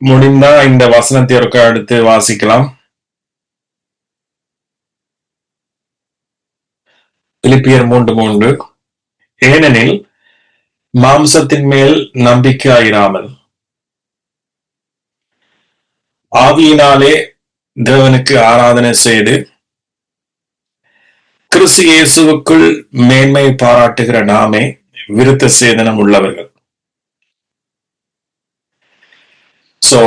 முடிந்தா இந்த வசனத்தை ஒருக்கா அடுத்து வாசிக்கலாம். பிலிப்பியர் மூன்று மூன்று. ஏனெனில் மாம்சத்தின் மேல் நம்பிக்கையாயிராமல் ஆவியினாலே தேவனுக்கு ஆராதனை செய்து கிறிஸ்து இயேசுவுக்குள் மேன்மை பாராட்டுகிற நாமே விருத்த சேதனம் உள்ளவர்கள். சோ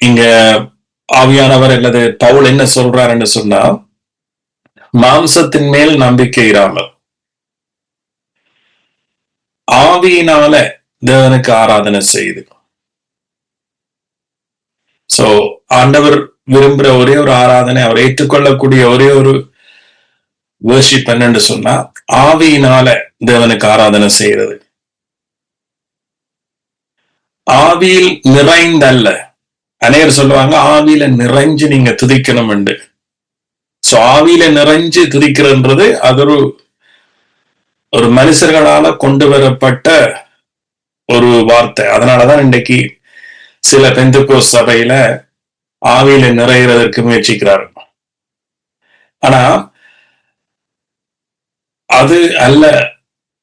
இங்க ஆவியானவர் அல்லது பவுல் என்ன சொல்றாருன்னு சொன்னா மாம்சத்தின் மேல் நம்பிக்கை இராமல். ஆவியினால தேவனுக்கு ஆராதனை செய்து. சோ ஆண்டவர் விரும்புற ஒரே ஒரு ஆராதனை அவர் ஏற்றுக்கொள்ளக்கூடிய ஒரே ஒரு வேர்ஷிப் என்னன்னு சொன்னா ஆவியினால தேவனுக்கு ஆராதனை செய்யறது ஆவியில் நிறைந்தல்ல. அநேகர் சொல்லுவாங்க ஆவியில நிறைஞ்சு நீங்க துதிக்கணும் உண்டு சோ ஆவியில நிறைஞ்சு துதிக்கிறன்றது அது ஒரு ஒரு மனுஷர்களால கொண்டு வரப்பட்ட ஒரு வார்த்தை. அதனாலதான் இன்னைக்கு சில பெந்துக்கோ சபையில ஆவியில நிறைகிறதற்கு முயற்சிக்கிறார் ஆனா அது அல்ல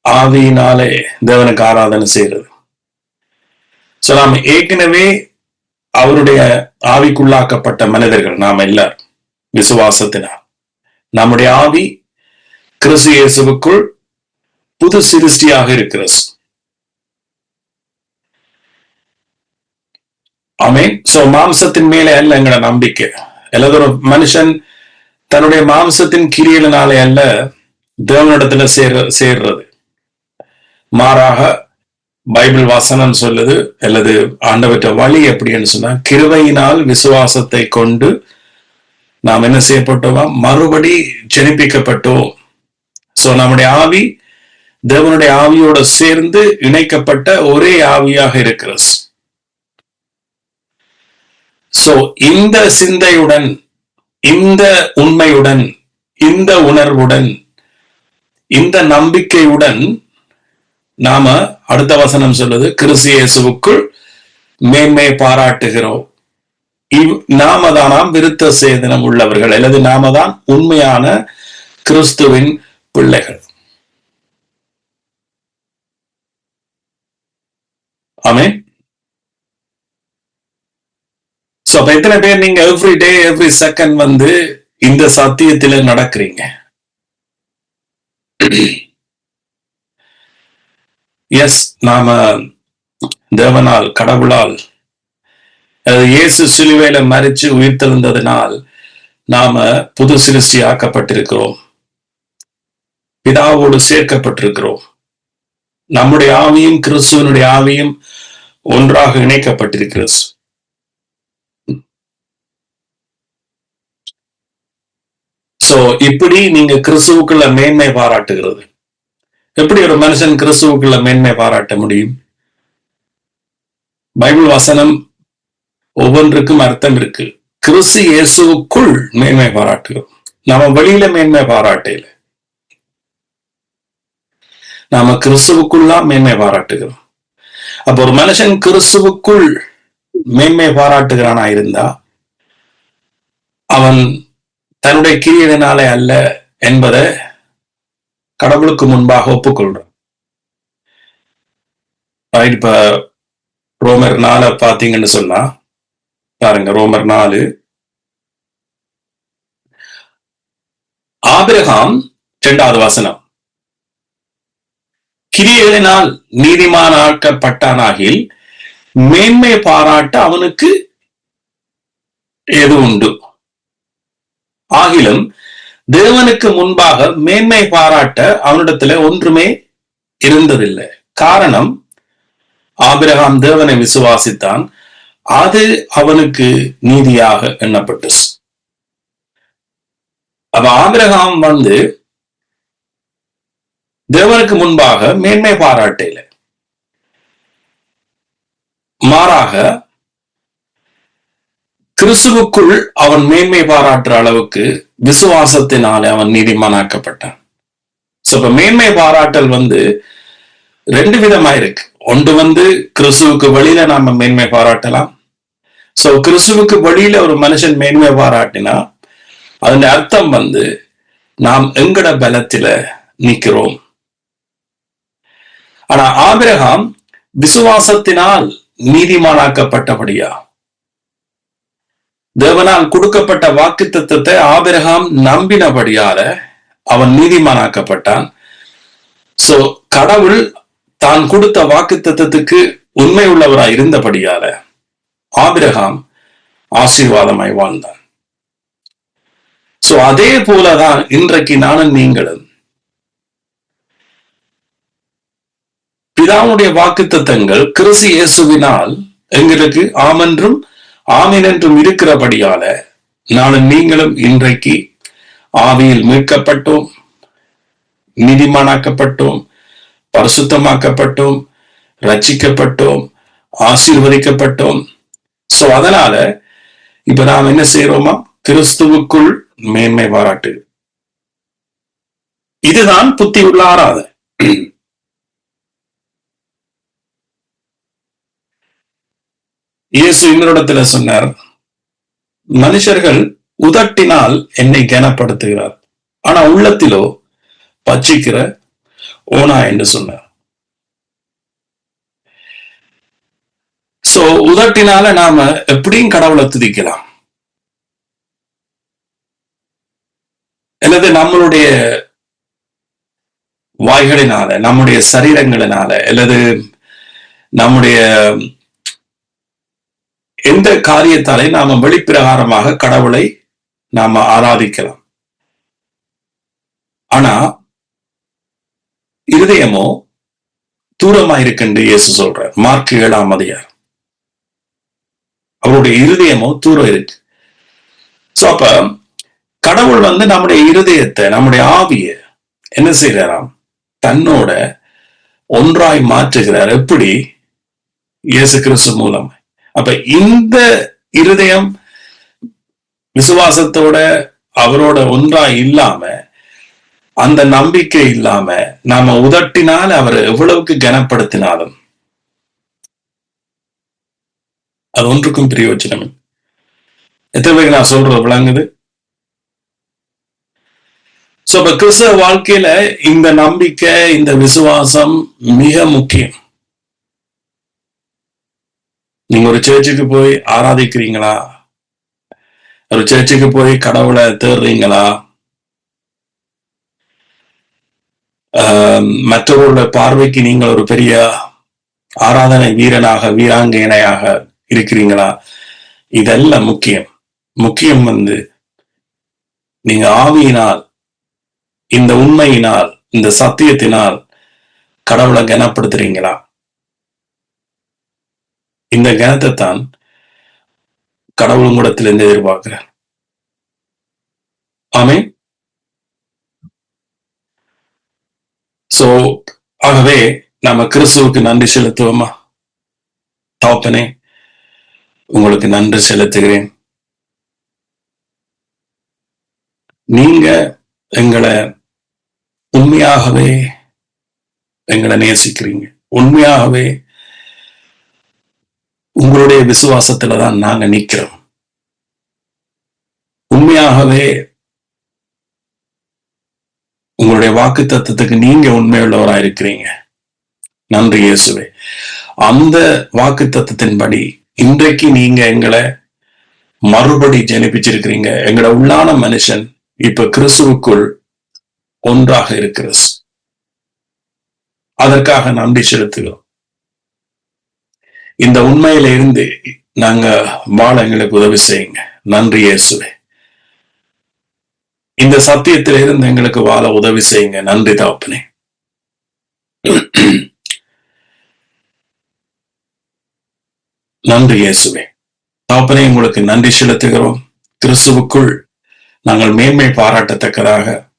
ஆவியினாலே தேவனுக்கு ஆராதனை செய்யறது சோ நாம் ஏற்கனவே அவருடைய ஆவிக்குள்ளாக்கப்பட்ட மனிதர்கள் நாம் எல்லாரும் விசுவாசத்தினால். நம்முடைய ஆவி கிறிஸ்து இயேசுவுக்குள் புது சிருஷ்டியாக இருக்கிறது. ஆமீன். சோ மாம்சத்தின் மேலே அல்ல எங்களோட நம்பிக்கை. அல்லது ஒரு மனுஷன் தன்னுடைய மாம்சத்தின் கிரியலினாலே அல்ல தேவனிடத்துல சேர சேர்றது. மாறாக பைபிள் வாசனம் சொல்லுது அல்லது ஆண்டவற்ற வழி எப்படின்னு சொன்னா கிருவையினால் விசுவாசத்தை கொண்டு நாம் என்ன செய்யப்பட்டோமா? மறுபடி ஜெனிப்பிக்கப்பட்டோம். சோ நம்முடைய ஆவி தேவனுடைய ஆவியோட சேர்ந்து இணைக்கப்பட்ட ஒரே ஆவியாக இருக்கிறது சோ. இந்த சிந்தையுடன் இந்த உண்மையுடன் இந்த உணர்வுடன் இந்த நம்பிக்கையுடன் நாம அடுத்த வசனம் சொல்லுது கிறிஸ்து இயேசுவுக்குள் மேன்மை பாராட்டுகிறோம். இவ் நாம தானாம் விருத்த சேதனம் உள்ளவர்கள் அல்லது நாம தான் உண்மையான கிறிஸ்துவின் பிள்ளைகள். ஆமே சோ அப்ப எத்தனை பேர் நீங்க எவ்ரி டே எவ்ரி செகண்ட் வந்து இந்த சத்தியத்தில நடக்கிறீங்க? எஸ் நாம தேவனால் கடவுளால் இயேசு சிலுவையில மறிச்சு உயிர்த்தெழுந்ததினால் நாம புது சிருஷ்டி ஆக்கப்பட்டிருக்கிறோம். பிதாவோடு சேர்க்கப்பட்டிருக்கிறோம். நம்முடைய ஆவியும் கிறிஸ்துவனுடைய ஆவியும் ஒன்றாக இணைக்கப்பட்டிருக்கிறது. சோ இப்படி நீங்க கிறிஸ்துவுக்குள்ள மேன்மை பாராட்டுகிறது. எப்படி ஒரு மனுஷன் கிறிஸ்துவுக்குள்ள மேன்மை பாராட்ட முடியும்? பைபிள் வசனம் ஒவ்வொன்றுக்கும் அர்த்தம் இருக்கு. கிறிஸ்து இயேசுவுக்குள் மேன்மை பாராட்டுகிறோம். நாம வெளியில மேன்மை பாராட்டையில நாம கிறிஸ்துவுக்குள்ளாம் மேன்மை பாராட்டுகிறோம். அப்ப ஒரு மனுஷன் கிறிஸ்துவுக்குள் மேன்மை பாராட்டுகிறானா இருந்தா அவன் தன்னுடைய கிரியதனாலே அல்ல என்பதை கடவுளுக்கு முன்பாக ஒப்புக்கொள்றோம். இப்ப ரோமர் நாளை பாத்தீங்கன்னு சொன்னா பாருங்க ரோமர் நாலு. ஆபிரகாம் இரண்டாவது வசனம். கிரியலினால் நீதிமானாக்கப்பட்டானாகில் மேன்மை பாராட்ட அவனுக்கு எது உண்டு? ஆகிலும் தேவனுக்கு முன்பாக மேன்மை பாராட்ட அவனிடத்துல ஒன்றுமே இருந்ததில்லை. காரணம் ஆபிரகாம் தேவனை விசுவாசித்தான். அது அவனுக்கு நீதியாக எண்ணப்பட்டுச்சு அப்ப ஆபிரகாம் வந்து தேவனுக்கு முன்பாக மேன்மை பாராட்டையில மாறாக கிறிஸ்துவுக்குள் அவன் மேன்மை பாராட்டுற அளவுக்கு விசுவாசத்தினாலே அவன் நீதிமானாக்கப்பட்டான். சோ இப்ப மேன்மை பாராட்டல் வந்து ரெண்டு விதமா இருக்கு. ஒன்று வந்து கிறிஸ்துவுக்கு வழியில நாம மேன்மை பாராட்டலாம். சோ கிறிஸ்துவுக்கு வழியில ஒரு மனுஷன் மேன்மை பாராட்டினா அதன் அர்த்தம் வந்து நாம் எங்கட பலத்தில நிக்கிறோம். ஆனா ஆபிரகாம் விசுவாசத்தினால் நீதிமானாக்கப்பட்டபடியா தேவனால் கொடுக்கப்பட்ட வாக்கு தத்துவத்தை ஆபிரகாம் நம்பினபடியால அவன் நீதிமானாக்கப்பட்டான். சோ கடவுள் தான் கொடுத்த வாக்கு தத்துவத்துக்கு உண்மை உள்ளவரா இருந்தபடியால ஆபிரகாம் ஆசீர்வாதமாய் வாழ்ந்தான். சோ அதே போலதான் இன்றைக்கு நானும் நீங்களும். பிதாவுடைய வாக்கு தத்தங்கள் கிறிஸ்து இயேசுவினால் எங்களுக்கு ஆமென்றும் ஆமீன் என்றும் இருக்கிறபடியால நானும் நீங்களும் இன்றைக்கு ஆவியில் மீட்கப்பட்டோம் நீதிமானாக்கப்பட்டோம் பரிசுத்தமாக்கப்பட்டோம் ரட்சிக்கப்பட்டோம் ஆசீர்வதிக்கப்பட்டோம். சோ அதனால இப்ப நாம் என்ன செய்யறோமா கிறிஸ்துவுக்குள் மேன்மை பாராட்டு. இதுதான் புத்தி உள்ள ஆராதனை. இயேசு இன்னொருடத்துல சொன்னார் மனுஷர்கள் உதட்டினால் என்னை கனப்படுத்துகிறார். ஆனா உள்ளத்திலோ பச்சிக்கிற ஓனா என்று சொன்னார். சோ உதட்டினால நாம எப்படியும் கடவுளை துதிக்கலாம். அல்லது நம்மளுடைய வாய்களினால நம்முடைய சரீரங்களினால அல்லது நம்முடைய எந்த காரியத்தாலே நாம வெளிப்பிரகாரமாக கடவுளை நாம ஆராதிக்கலாம். ஆனா இருதயமோ தூரமா இருக்குன்னு இயேசு சொல்றார். மார்க் ஏழாம் அதிகார் அவருடைய இருதயமோ தூரம் இருக்கு. சோ அப்ப கடவுள் வந்து நம்முடைய இருதயத்தை நம்முடைய ஆவிய என்ன செய்யறாராம் தன்னோட ஒன்றாய் மாற்றுகிறார். எப்படி? இயேசு கிறிஸ்து மூலம் அப்ப இந்த இருதயம் விசுவாசத்தோட அவரோட ஒன்றா இல்லாம அந்த நம்பிக்கை இல்லாம நாம உதட்டினால் அவர் எவ்வளவுக்கு கனப்படுத்தினாலும். அது ஒன்றுக்கும் பிரயோஜனம் எத்தனை பேருக்கு நான் சொல்றது விளங்குது? சோ இப்ப கிறிஸ்தவ வாழ்க்கையில இந்த நம்பிக்கை இந்த விசுவாசம் மிக முக்கியம். நீங்க ஒரு சேர்ச்சுக்கு போய் ஆராதிக்கிறீங்களா? ஒரு சேர்ச்சுக்கு போய் கடவுளை தேடுறீங்களா? ஆஹ் மற்றவர்களோட பார்வைக்கு நீங்கள் ஒரு பெரிய ஆராதனை வீரனாக வீராங்கனையாக இருக்கிறீங்களா? இதெல்லாம் முக்கியம். முக்கியம் வந்து நீங்க ஆவியினால் இந்த உண்மையினால் இந்த சத்தியத்தினால் கடவுளை கனப்படுத்துறீங்களா? இந்த ஞானத்தை தான் கடவுள் மூடத்திலிருந்து எதிர்பார்க்கிறார். ஆமே சோ ஆகவே நாம கிறிஸ்துவுக்கு நன்றி செலுத்துவோமா? தாப்பனே உங்களுக்கு நன்றி செலுத்துகிறேன். நீங்க எங்களை உண்மையாகவே எங்களை நேசிக்கிறீங்க. உண்மையாகவே உங்களுடைய விசுவாசத்துல தான் நாங்க நிக்கிறோம். உண்மையாகவே உங்களுடைய வாக்கு தத்துவத்துக்கு நீங்க உண்மையுள்ளவரா இருக்கிறீங்க நன்றி இயேசுவே. அந்த வாக்கு தத்துவத்தின்படி இன்றைக்கு நீங்க எங்களை மறுபடி ஜெனிப்பிச்சிருக்கிறீங்க. எங்களோட உள்ளான மனுஷன் இப்ப கிறிஸ்துவுக்குள் ஒன்றாக இருக்கிறது அதற்காக நன்றி செலுத்துகிறோம். இந்த உண்மையில இருந்து நாங்க வாழ எங்களுக்கு உதவி செய்யுங்க. நன்றி இயேசுவே. இந்த சத்தியத்தில இருந்து எங்களுக்கு வாழ உதவி செய்யுங்க. நன்றி தாப்பனே நன்றி இயேசுவே. தாப்பனே உங்களுக்கு நன்றி செலுத்துகிறோம். கிறிஸ்துவுக்குள் நாங்கள் மேன்மை பாராட்டத்தக்கதாக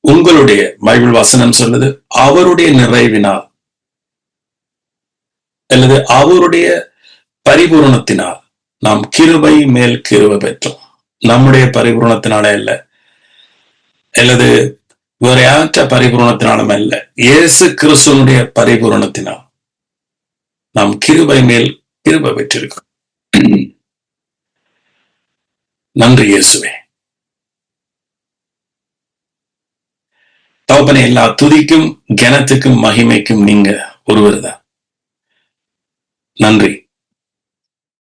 உங்களுடைய பைபிள் வசனம் சொல்லுது. அவருடைய நிறைவினால் அல்லது அவருடைய பரிபூரணத்தினால் நாம் கிருபை மேல் கிருபை பெற்றோம். நம்முடைய பரிபூரணத்தினால அல்ல. அல்லது வேற யாற்ற பரிபூரணத்தினாலும் அல்ல. இயேசு கிறிஸ்துவனுடைய பரிபூரணத்தினால் நாம் கிருபை மேல் கிருபை பெற்றிருக்கோம் நன்றி இயேசுவே. தகப்பனை எல்லா துதிக்கும் கனத்துக்கும் மகிமைக்கும் நீங்க ஒருவர் தான் நன்றி.